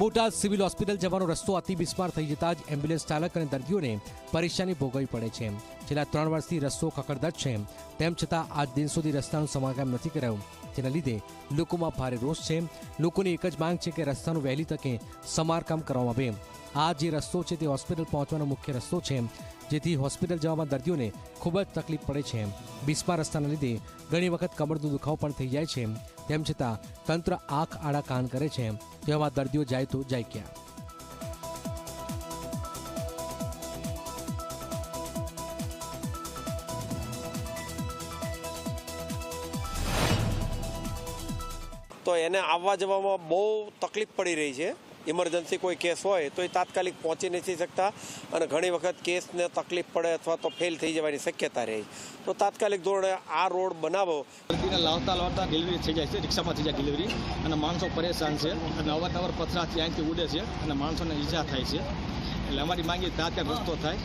Botad civil hospital જવાનો રસ્તો અતિ બિસ્માર થઈ જતા જ એમ્બ્યુલન્સ ચાલક અને દર્દીઓને પરેશાની ભોગવવી પડે છે. છેલ્લા ત્રણ વર્ષથી રસ્તો ખખડધજ છે. તેમ છતાં આજ દિન સુધી રસ્તાનું સમારકામ નથી કરાયું. જેના લીધે લોકોમાં ભારે રોષ છે. લોકોની એક જ માંગ છે કે રસ્તાનું વહેલી તકે સમારકામ કરવામાં આવે. આ જે રસ્તો છે તે હોસ્પિટલ પહોંચવાનો મુખ્ય રસ્તો છે. જેથી હોસ્પિટલ જવામાં દર્દીઓને ખૂબ જ તકલીફ પડે છે. બિસ્માર રસ્તાના લીધે ઘણી વખત કમરનો દુખાવો પણ થઈ જાય છે. તેમ છતાં તંત્ર આંખ આડા કાન કરે છે. તેવામાં દર્દીઓ જાય તો જાય ક્યાં? તો એને આવવા જવામાં બહુ તકલીફ પડી રહી છે. ઇમરજન્સી કોઈ કેસ હોય તો એ તાત્કાલિક પહોંચી નથી શકતા અને ઘણી વખત કેસને તકલીફ પડે અથવા તો ફેલ થઈ જવાની શક્યતા રહે. તો તાત્કાલિક ધોરણે આ રોડ બનાવો. દર્દીને લાવતા લાવતા ડિલિવરી થઈ જાય છે, રિક્ષામાં થઈ જાય ડિલિવરી અને માણસો પરેશાન છે. અને અવારનવાર પથરાથી અહીંથી ઉડે છે. અને માણસોને ઈજા થાય છે. એટલે અમારી માંગી તાત્કાલિક રસ્તો થાય.